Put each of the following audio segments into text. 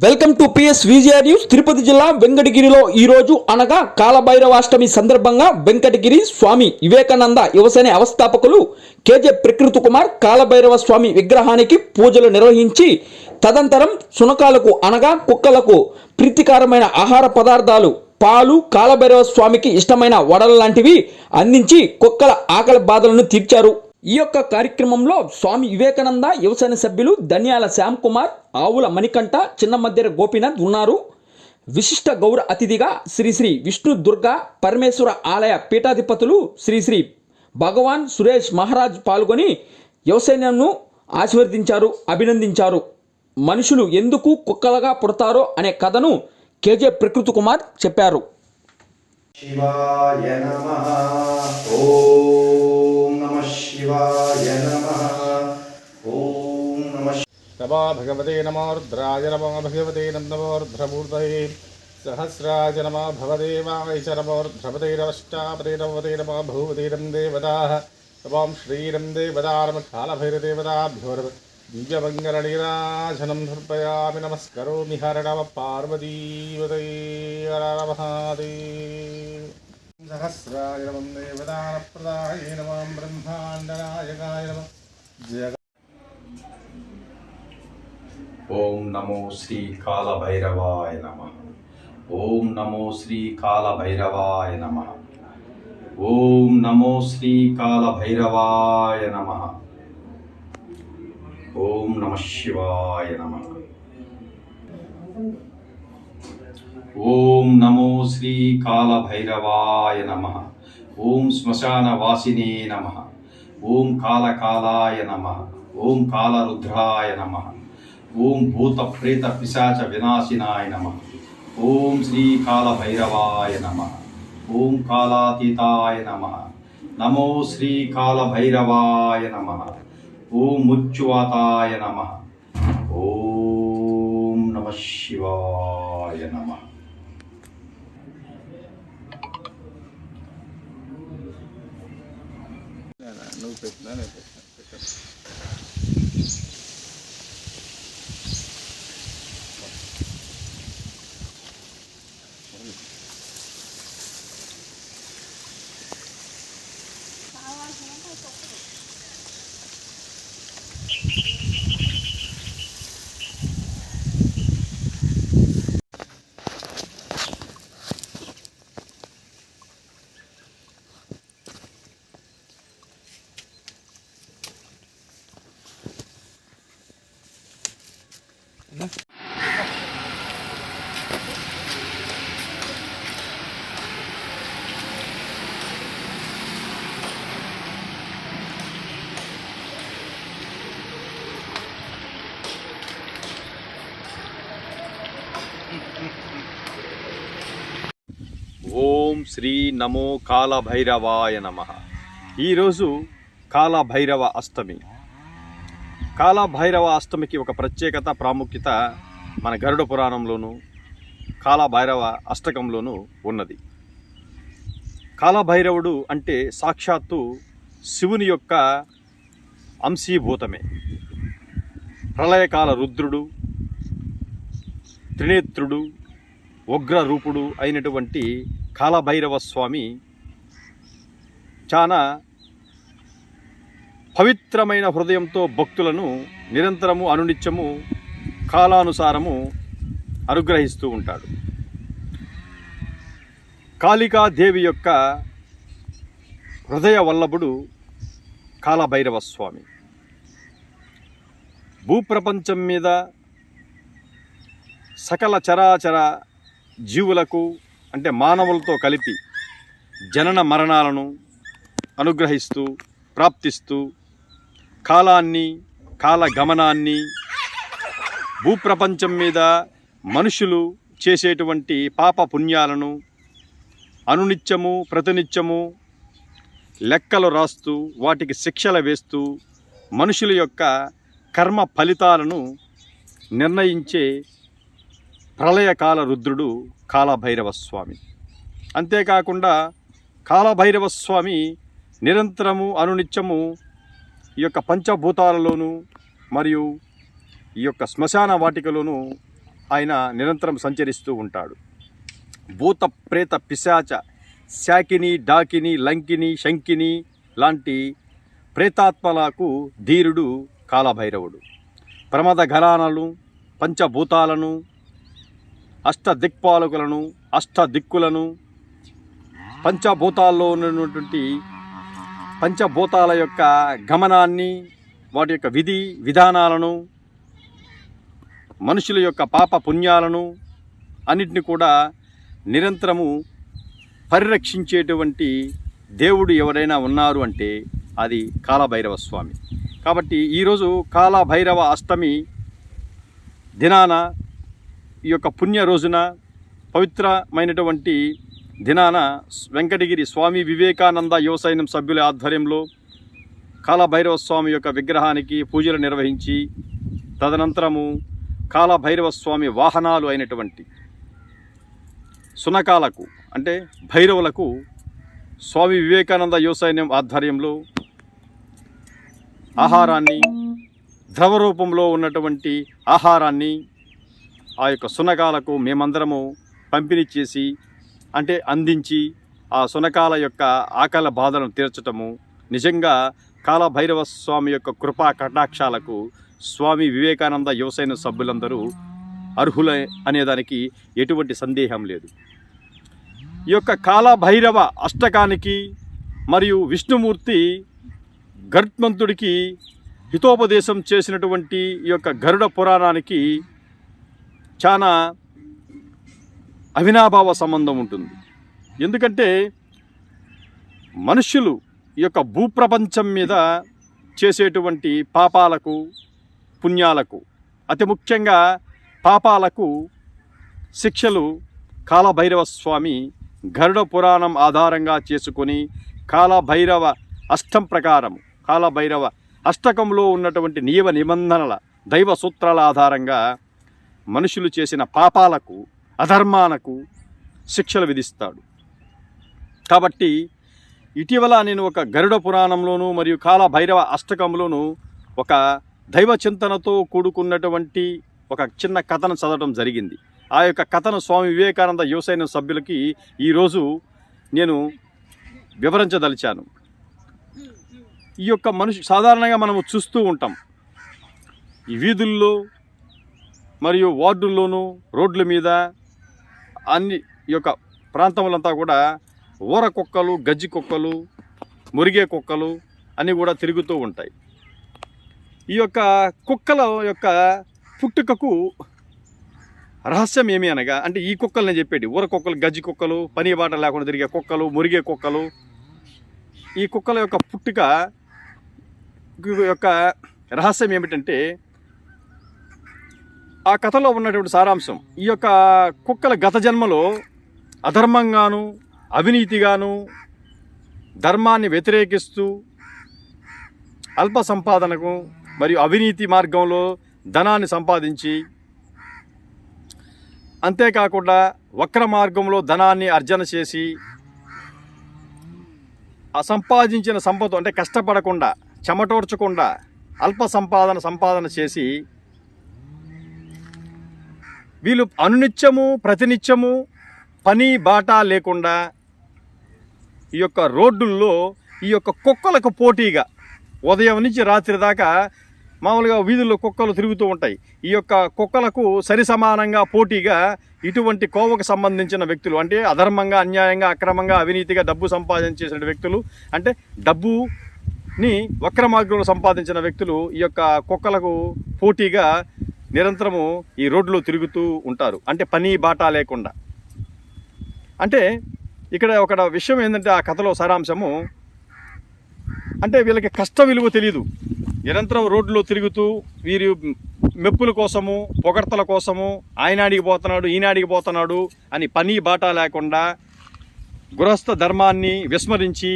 Welcome to PS VGR news Tirupati జిల్లా వెంకటగిరిలో ఈరోజు అనగా కాలభైరవాష్టమి సందర్భంగా వెంకటగిరి స్వామి వివేకానంద యువసేన అవస్థాపకులు కేజే ప్రకృతి కుమార్ కాలభైరవ స్వామి విగ్రహానికి పూజలు నిర్వహించి తదంతరం శునకాలకు అనగా కుక్కలకు ప్రీతికరమైన ఆహార పదార్థాలు పాలు కాలభైరవ స్వామికి ఇష్టమైన వడలు లాంటివి అందించి కుక్కల ఆకలి బాధలను తీర్చారు. ఈ యొక్క కార్యక్రమంలో స్వామి వివేకానంద యువసేన సభ్యులు ధనియాల శ్యామ్ కుమార్ ఆవుల మణికంఠ చిన్నమద్దెర గోపీనాథ్ ఉన్నారు. విశిష్ట గౌర అతిథిగా శ్రీ శ్రీ విష్ణు దుర్గా పరమేశ్వర ఆలయ పీఠాధిపతులు శ్రీ శ్రీ భగవాన్ సురేష్ మహారాజ్ పాల్గొని యువసేనను ఆశీర్వదించారు అభినందించారు. మనుషులు ఎందుకు కుక్కలుగా పుడతారో అనే కథను కేజే ప్రకృతి కుమార్ చెప్పారు. శివాయ నమ. ఓం నమ శివాయ నమ. ఓం నమ నమో భగవతే నమో రుద్రాయ నమో భగవతే నమో రుద్రమూర్తయే సహస్రాజ నమో భవదేవాయ నమో రుద్రపతే నమష్టాపతే నమతే నమో భూపతే నం శ్రీరం దేవతా నమ. దివ్యమంగళనీరాశనం సమర్పయామి నమస్కరోమి హరణవ పార్వతీవతైరవహాదేవ్ సహస్రాయ నమం దేవదానప్రదాయ నమం బ్రహ్మాండనాయకాయ నమ జగ ఓం నమో శ్రీ కాలభైరవాయ నమ ఓం నమో శ్రీ కాలభైరవాయ నమ ఓం నమో శ్రీ కాలభైరవాయ నమ ఓం నమ శివాయ నమ. ఓం నమో శ్రీ కాళభైరవాయ నమ. ఓం శ్మశానవాసినే నమ. ఓం కాలకాలాయ నమ. ఓం కాళరుద్రాయ నమ. ఓం భూత ప్రేత పిశాచ వినాశినాయ నమ. ఓం శ్రీ కాళభైరవాయ నమ. ఓం కాళాతీతాయ నమ. నమో శ్రీ కాళభైరవాయ నమ. ఓం ముచ్చువాతాయ నమ. ఓం నమ శివాయ నమ. నువ్వు పెట్టినా నేను పెట్టినా. ఓం శ్రీ నమో కాలభైరవాయ నమ. ఈరోజు కాలభైరవ అష్టమి. కాలభైరవ అష్టమికి ఒక ప్రత్యేకత ప్రాముఖ్యత మన గరుడ పురాణంలోను కాలభైరవ అష్టకంలోనూ ఉన్నది. కాలభైరవుడు అంటే సాక్షాత్తు శివుని యొక్క అంశీభూతమే. ప్రళయకాల రుద్రుడు త్రినేత్రుడు ఉగ్ర రూపుడు అయినటువంటి కాలభైరవ స్వామి చాలా పవిత్రమైన హృదయంతో భక్తులను నిరంతరము అనునిత్యము కాలానుసారము అనుగ్రహిస్తూ ఉంటాడు. కాళికాదేవి యొక్క హృదయ వల్లభుడు కాలభైరవ స్వామి భూప్రపంచం మీద సకల చరాచర జీవులకు అంటే మానవులతో కలిపి జనన మరణాలను అనుగ్రహిస్తూ ప్రాప్తిస్తూ కాలాన్ని కాల గమనాన్ని భూప్రపంచం మీద మనుషులు చేసేటువంటి పాప పుణ్యాలను అనునిత్యము ప్రతినిత్యము లెక్కలు రాస్తూ వాటికి శిక్షలు వేస్తూ మనుషుల యొక్క కర్మ ఫలితాలను నిర్ణయించే ప్రళయకాల రుద్రుడు కాలభైరవ స్వామి అంతేకాకుండా కాలభైరవ స్వామి నిరంతరము అనునిత్యము ఈ యొక్క పంచభూతాలలోనూ మరియు ఈ యొక్క శ్మశాన వాటికలోనూ ఆయన నిరంతరం సంచరిస్తూ ఉంటాడు. భూత ప్రేత పిశాచ శాకిని డాకిని లంకిని శంకిని లాంటి ప్రేతాత్మలకు ధీరుడు కాలభైరవుడు. ప్రమద ఘరానలు పంచభూతాలను అష్ట దిక్పాలకులను అష్ట దిక్కులను పంచభూతాల్లో ఉన్నటువంటి పంచభూతాల యొక్క గమనాన్ని వాటి యొక్క విధి విధానాలను మనుషుల యొక్క పాప పుణ్యాలను అన్నిటిని కూడా నిరంతరము పరిరక్షించేటువంటి దేవుడు ఎవరైనా ఉన్నారు అంటే అది కాలభైరవ స్వామి. కాబట్టి ఈరోజు కాలభైరవ అష్టమి దినాన ఈ యొక్క పుణ్య రోజున పవిత్రమైనటువంటి దినాన వెంకటగిరి స్వామి వివేకానంద యువసైన్యం సభ్యుల ఆధ్వర్యంలో కాలభైరవ స్వామి యొక్క విగ్రహానికి పూజలు నిర్వహించి తదనంతరము కాలభైరవ స్వామి వాహనాలు అయినటువంటి సునకాలకు అంటే భైరవులకు స్వామి వివేకానంద యువసైన్యం ఆధ్వర్యంలో ఆహారాన్ని ద్రవ రూపంలో ఉన్నటువంటి ఆహారాన్ని ఆ యొక్క సునకాలకు మేమందరము పంపిణీ చేసి అంటే అందించి ఆ సునకాల యొక్క ఆకల బాధలను తీర్చటము నిజంగా కాలభైరవ స్వామి యొక్క కృపా కటాక్షాలకు స్వామి వివేకానంద యువసైన సభ్యులందరూ అర్హులే అనేదానికి ఎటువంటి సందేహం లేదు. ఈ యొక్క కాలభైరవ అష్టకానికి మరియు విష్ణుమూర్తి గరుత్మంతుడికి హితోపదేశం చేసినటువంటి ఈ యొక్క గరుడ పురాణానికి చాలా అవినాభావ సంబంధం ఉంటుంది. ఎందుకంటే మనుష్యులు ఈ యొక్క భూప్రపంచం మీద చేసేటువంటి పాపాలకు పుణ్యాలకు అతి ముఖ్యంగా పాపాలకు శిక్షలు కాలభైరవ స్వామి గరుడ పురాణం ఆధారంగా చేసుకొని కాలభైరవ అష్టం ప్రకారం కాలభైరవ అష్టకంలో ఉన్నటువంటి నియమ నిబంధనల దైవ సూత్రాల ఆధారంగా మనుషులు చేసిన పాపాలకు అధర్మాలకు శిక్షలు విధిస్తాడు. కాబట్టి ఇటీవల నేను ఒక గరుడ పురాణంలోను మరియు కాల భైరవ అష్టకంలోను ఒక దైవ చింతనతో కూడుకున్నటువంటి ఒక చిన్న కథను చదవడం జరిగింది. ఆ యొక్క కథను స్వామి వివేకానంద యువసైన సభ్యులకి ఈరోజు నేను వివరించదలిచాను. ఈ యొక్క మనిషి సాధారణంగా మనము చూస్తూ ఉంటాం. ఈ వీధుల్లో మరియు వార్డుల్లోనూ రోడ్ల మీద అన్ని ఈ యొక్క ప్రాంతములంతా కూడా ఊర కుక్కలు గజ్జి కుక్కలు మురిగే కుక్కలు అన్నీ కూడా తిరుగుతూ ఉంటాయి. ఈ యొక్క కుక్కల యొక్క పుట్టుకకు రహస్యం ఏమి అనగా అంటే ఈ కుక్కలు నేను చెప్పేది ఊర కుక్కలు గజ్జి కుక్కలు పని బాట లేకుండా తిరిగే కుక్కలు మురిగే కుక్కలు ఈ కుక్కల యొక్క పుట్టుక యొక్క రహస్యం ఏమిటంటే ఆ కథలో ఉన్నటువంటి సారాంశం. ఈ యొక్క కుక్కల గత జన్మలో అధర్మంగాను అవినీతిగాను ధర్మాన్ని వ్యతిరేకిస్తూ అల్ప సంపాదనకు మరియు అవినీతి మార్గంలో ధనాన్ని సంపాదించి అంతేకాకుండా వక్ర మార్గంలో ధనాన్ని అర్జన చేసి ఆ సంపాదించిన సంపద అంటే కష్టపడకుండా చెమటోడ్చకుండా అల్ప సంపాదన సంపాదన చేసి వీళ్ళు అనునిత్యము ప్రతినిత్యము పని బాట లేకుండా ఈ యొక్క రోడ్డుల్లో ఈ యొక్క కుక్కలకు పోటీగా ఉదయం నుంచి రాత్రి దాకా మామూలుగా వీధుల్లో కుక్కలు తిరుగుతూ ఉంటాయి. ఈ యొక్క కుక్కలకు సరి సమానంగా పోటీగా ఇటువంటి కోవకు సంబంధించిన వ్యక్తులు అంటే అధర్మంగా అన్యాయంగా అక్రమంగా అవినీతిగా డబ్బు సంపాదించేసిన వ్యక్తులు అంటే డబ్బుని వక్ర మార్గంలో సంపాదించిన వ్యక్తులు ఈ యొక్క కుక్కలకు పోటీగా నిరంతరము ఈ రోడ్లో తిరుగుతూ ఉంటారు. అంటే పని బాట లేకుండా. అంటే ఇక్కడ ఒక విషయం ఏంటంటే ఆ కథలో సారాంశము అంటే వీళ్ళకి కష్ట విలువ తెలియదు నిరంతరం రోడ్లో తిరుగుతూ వీరి మెప్పుల కోసము పొగడ్తల కోసము ఆయనాడికి పోతున్నాడు ఈనాడికి పోతున్నాడు అని పని బాట లేకుండా గృహస్థ ధర్మాన్ని విస్మరించి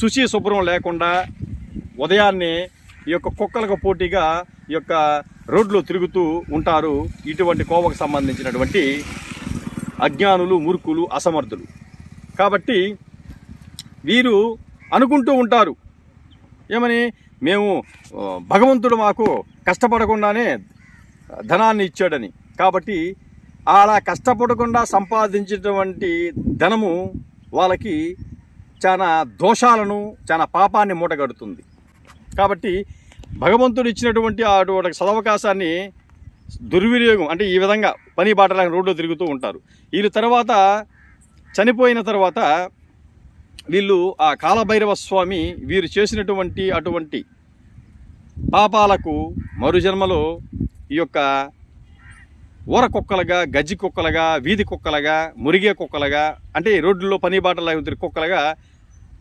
శుచి శుభ్రం లేకుండా ఉదయాన్నే ఈ యొక్క కుక్కలకు పోటీగా ఈ యొక్క రోడ్లో తిరుగుతూ ఉంటారు ఇటువంటి కోవకు సంబంధించినటువంటి అజ్ఞానులు మూర్ఖులు అసమర్థులు. కాబట్టి వీరు అనుకుంటూ ఉంటారు. ఏమని? మేము భగవంతుడు మాకు కష్టపడకుండానే ధనాన్ని ఇచ్చాడని. కాబట్టి అలా కష్టపడకుండా సంపాదించినటువంటి ధనము వాళ్ళకి చాలా దోషాలను చాలా పాపాన్ని మూటగడుతుంది. కాబట్టి భగవంతుడు ఇచ్చినటువంటి అటువంటి సదవకాశాన్ని దుర్వినియోగం అంటే ఈ విధంగా పని బాటలాగా రోడ్లో తిరుగుతూ ఉంటారు. వీళ్ళు తర్వాత చనిపోయిన తర్వాత వీళ్ళు ఆ కాలభైరవ స్వామి వీరు చేసినటువంటి అటువంటి పాపాలకు మరుజన్మలో ఈ యొక్క ఊర కుక్కలుగా గజ్జి కుక్కలుగా వీధి కుక్కలుగా మురిగే కుక్కలుగా అంటే రోడ్లలో పని బాటలు కుక్కలుగా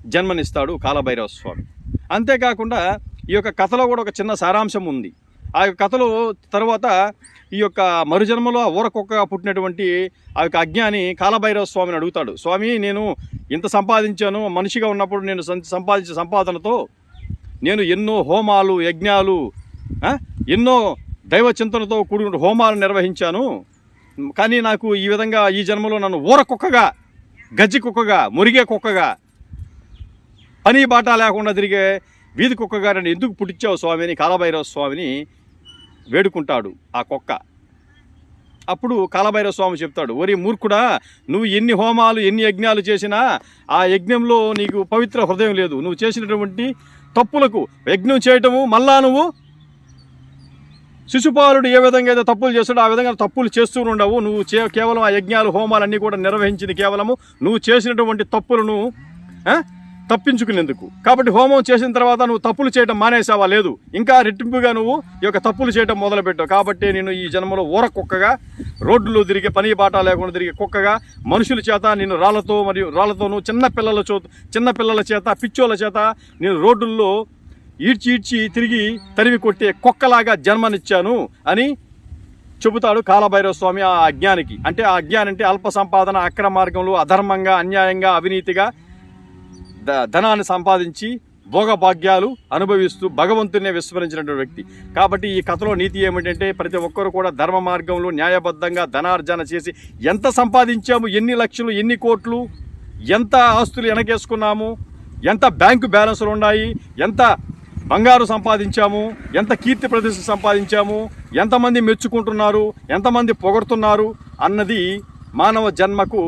జన్మనిస్తాడు కాలభైరవ స్వామి అంతేకాకుండా ఈ యొక్క కథలో కూడా ఒక చిన్న సారాంశం ఉంది. ఆ యొక్క కథలో తర్వాత ఈ యొక్క మరుజన్మలో ఆ ఊర కుక్కగా పుట్టినటువంటి ఆ యొక్క అజ్ఞాని కాలభైరవ స్వామిని అడుగుతాడు. స్వామి నేను ఇంత సంపాదించాను మనిషిగా ఉన్నప్పుడు నేను సం- సంపాదించిన సంపాదనతో నేను ఎన్నో హోమాలు యజ్ఞాలు ఎన్నో దైవ చింతనతో కూడిన హోమాలు నిర్వహించాను. కానీ నాకు ఈ విధంగా ఈ జన్మలో నన్ను ఊర కుక్కగా గజ్జి కుక్కగా మురిగే కుక్కగా పని బాట లేకుండా తిరిగే వీధి కుక్కగా నన్ను ఎందుకు పుట్టించావు స్వామిని కాలభైరవ స్వామిని వేడుకుంటాడు ఆ కుక్క. అప్పుడు కాలభైరవ స్వామి చెప్తాడు ఒరి మూర్ఖుడా నువ్వు ఎన్ని హోమాలు ఎన్ని యజ్ఞాలు చేసినా ఆ యజ్ఞంలో నీకు పవిత్ర హృదయం లేదు. నువ్వు చేసినటువంటి తప్పులకు యజ్ఞం చేయటము మళ్ళా నువ్వు శిశుపాలుడు ఏ విధంగా అయితే తప్పులు చేస్తాడో ఆ విధంగా తప్పులు చేస్తూ ఉండవు. నువ్వు చే కేవలం ఆ యజ్ఞాలు హోమాలన్నీ కూడా నిర్వహించింది కేవలము నువ్వు చేసినటువంటి తప్పులను తప్పించుకునేందుకు. కాబట్టి హోమం చేసిన తర్వాత నువ్వు తప్పులు చేయడం మానేసావా లేదు. ఇంకా రెట్టింపుగా నువ్వు ఈ యొక్క తప్పులు చేయడం మొదలుపెట్టావు. కాబట్టి నేను ఈ జన్మలో ఊర కుక్కగా రోడ్డులో తిరిగే పని బాట లేకుండా తిరిగే కుక్కగా మనుషుల చేత నేను రాళ్ళతో మరియు రాళ్ళతోనూ చిన్న పిల్లల చో చిన్న పిల్లల చేత పిచ్చోల చేత నేను రోడ్డుల్లో ఈడ్చి ఈడ్చి తిరిగి తరివి కొట్టే కుక్కలాగా జన్మనిచ్చాను అని చెబుతాడు కాలభైరవ స్వామి ఆ అజ్ఞానికి అంటే ఆ అజ్ఞాని అంటే అల్ప సంపాదన అక్రమ మార్గంలో అధర్మంగా అన్యాయంగా అవినీతిగా ధనాన్ని సంపాదించి భోగభాగ్యాలు అనుభవిస్తూ భగవంతునే విస్మరించినటువంటి వ్యక్తి. కాబట్టి ఈ కథలో నీతి ఏమిటంటే ప్రతి ఒక్కరు కూడా ధర్మ మార్గంలో న్యాయబద్ధంగా ధనార్జన చేసి ఎంత సంపాదించాము ఎన్ని లక్షలు ఎన్ని కోట్లు ఎంత ఆస్తులు వెనకేసుకున్నాము ఎంత బ్యాంకు బ్యాలెన్సులు ఉన్నాయి ఎంత బంగారు సంపాదించాము ఎంత కీర్తి ప్రతిష్ట సంపాదించాము ఎంతమంది మెచ్చుకుంటున్నారు ఎంతమంది పొగడుతున్నారు అన్నది మానవ జన్మకు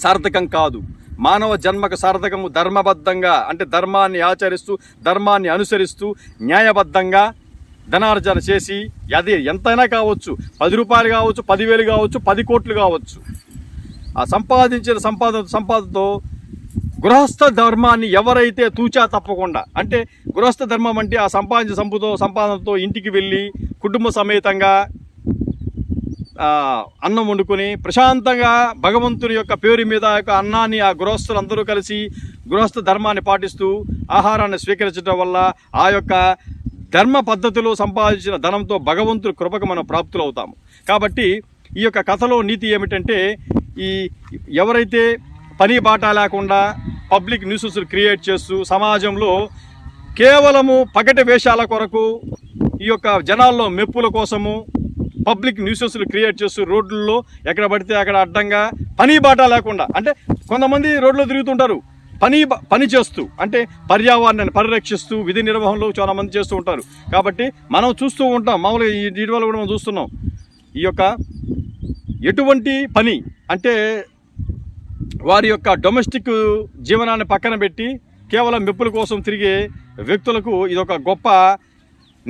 సార్థకం కాదు. మానవ జన్మకు సార్థకము ధర్మబద్ధంగా అంటే ధర్మాన్ని ఆచరిస్తూ ధర్మాన్ని అనుసరిస్తూ న్యాయబద్ధంగా ధనార్జన చేసి అది ఎంతైనా కావచ్చు. పది రూపాయలు కావచ్చు పదివేలు కావచ్చు పది కోట్లు కావచ్చు. ఆ సంపాదించిన సంపాదన సంపాదనతో గృహస్థ ధర్మాన్ని ఎవరైతే తూచా తప్పకుండా అంటే గృహస్థ ధర్మం అంటే ఆ సంపాదించిన సంపుతో సంపాదనతో ఇంటికి వెళ్ళి కుటుంబ సమేతంగా అన్నం వండుకొని ప్రశాంతంగా భగవంతుని యొక్క పేరు మీద ఆ యొక్క అన్నాన్ని ఆ గృహస్థులు అందరూ కలిసి గృహస్థ ధర్మాన్ని పాటిస్తూ ఆహారాన్ని స్వీకరించడం వల్ల ఆ యొక్క ధర్మ పద్ధతిలో సంపాదించిన ధనంతో భగవంతుడి కృపకు మనం ప్రాప్తులు అవుతాము కాబట్టి ఈ యొక్క కథలో నీతి ఏమిటంటే ఈ ఎవరైతే పని బాట లేకుండా పబ్లిక్ న్యూసెస్ క్రియేట్ చేస్తూ సమాజంలో కేవలము పగటి వేషాల కొరకు ఈ యొక్క జనాల్లో మెప్పుల కోసము పబ్లిక్ న్యూసెస్లు క్రియేట్ చేస్తూ రోడ్లలో ఎక్కడ పడితే అక్కడ అడ్డంగా పని బాట లేకుండా అంటే కొంతమంది రోడ్లో తిరుగుతుంటారు పని పని చేస్తూ అంటే పర్యావరణాన్ని పరిరక్షిస్తూ విధి నిర్వహణలో చాలామంది చేస్తూ ఉంటారు. కాబట్టి మనం చూస్తూ ఉంటాం మామూలుగా ఈ ఇటీవల కూడా మనం చూస్తున్నాం. ఈ యొక్క ఎటువంటి పని అంటే వారి యొక్క డొమెస్టిక్ జీవనాన్ని పక్కన పెట్టి కేవలం మెప్పుల కోసం తిరిగే వ్యక్తులకు ఇదొక గొప్ప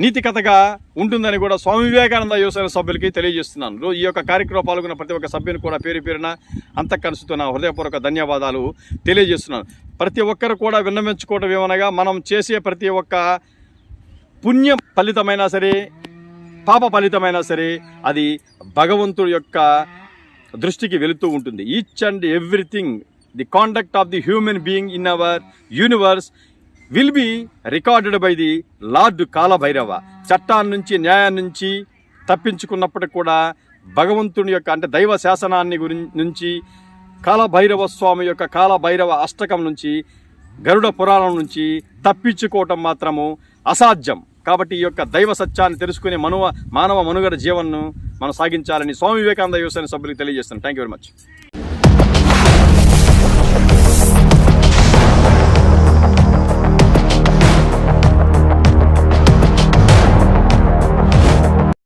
నీతి కథగా ఉంటుందని కూడా స్వామి వివేకానంద యువసేన సభ్యులకి తెలియజేస్తున్నాను. ఈ యొక్క కార్యక్రమం పాల్గొన్న ప్రతి ఒక్క సభ్యుని కూడా పేరు పేరున అంతఃకరుస్తున్న హృదయపూర్వక ధన్యవాదాలు తెలియజేస్తున్నాను. ప్రతి ఒక్కరు కూడా విన్నవించుకోవడం ఏమనగా మనం చేసే ప్రతి ఒక్క పుణ్యం ఫలితమైనా సరే పాప ఫలితమైనా సరే అది భగవంతుడి యొక్క దృష్టికి వెళుతూ ఉంటుంది. Each and everything the conduct of the human being in our universe will be recorded by the lord Kalabhairava. చట్టాన్ని నుంచి న్యాయం నుంచి తప్పించుకున్నప్పటికి కూడా భగవంతుని యొక్క అంటే దైవ శాసనాన్ని గురి నుంచి కాలభైరవ స్వామి యొక్క కాలభైరవ అష్టకం నుంచి గరుడ పురాణం నుంచి తప్పించుకోవటం మాత్రము అసాధ్యం. కాబట్టి ఈ యొక్క దైవ సత్యాన్ని తెలుసుకునే మనువ మానవ మనుగడ జీవన్ను మనం సాగించాలని స్వామి వివేకానంద యువసేన సభ్యులకు తెలియజేస్తాను థ్యాంక్ యూ వెరీ మచ్